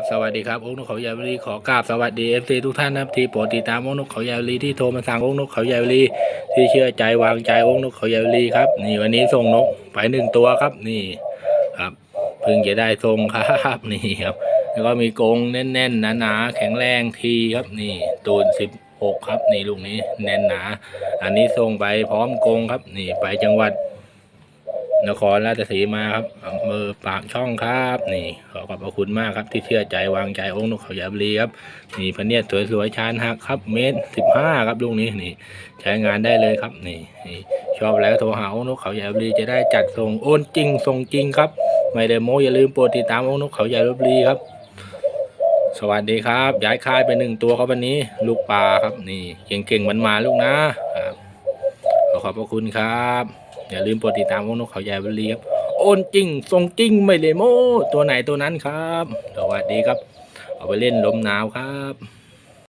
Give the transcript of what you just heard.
บสวัสดีครับองค์นกเขาใหญ่บรีขอกราบสวัสดีเอฟซีทุกท่านนะครับที่โปรดติดตามองค์นกเขาใหญ่บรีที่โทรมาสั่งองค์นกเขาใหญ่บรีที่เชื่อใจวางใจองค์นกเขาใหญ่บรีครับนี่วันนี้ส่งนกไปหนึ่งตัวครับนี่ครับเพิ่งจะได้ส่งครับนี่ครับ แล้วก็มีกรงแน่นๆหนาๆแข็งแรงทีครับนี่ตูนสิบหกครับนี่ลูกนี้แน่นหนา อันนี้ส่งไปพร้อมกรงครับนี่ไปจังหวัด นครราชสีมาครับอำเภอปากช่องครับนี่ขอขอบพระคุณมากครับที่เชื่อใจวางใจองค์นกเขายาบรีครับนี่พระเนียดสวยๆชานหักครับเมตรสิบห้าครับลูกนี้นี่ ใช้งานได้เลยครับนี่นชอบแล้วโทรหาองค์นกเขายาบรีจะได้จัดส่งโอนจริงส่งจริงครับ ไม่ได้โมอย่าลืมโปรดติดตามองค์นกเขายาบรีครับ สวัสดีครับ ย้ายค่ายไปหนึ่งตัวครับวันนี้ ลูกปลาครับนี่เก่งๆมันมาลูกนะครับ ขอบพระคุณครับ อย่าลืมกดติดตามวงนกเขาใหญ่บรีครับโอนจริงทรงจริงไม่เลยโมตัวไหนตัวนั้นครับสวัสดีครับ เอาไปเล่นลมหนาวครับ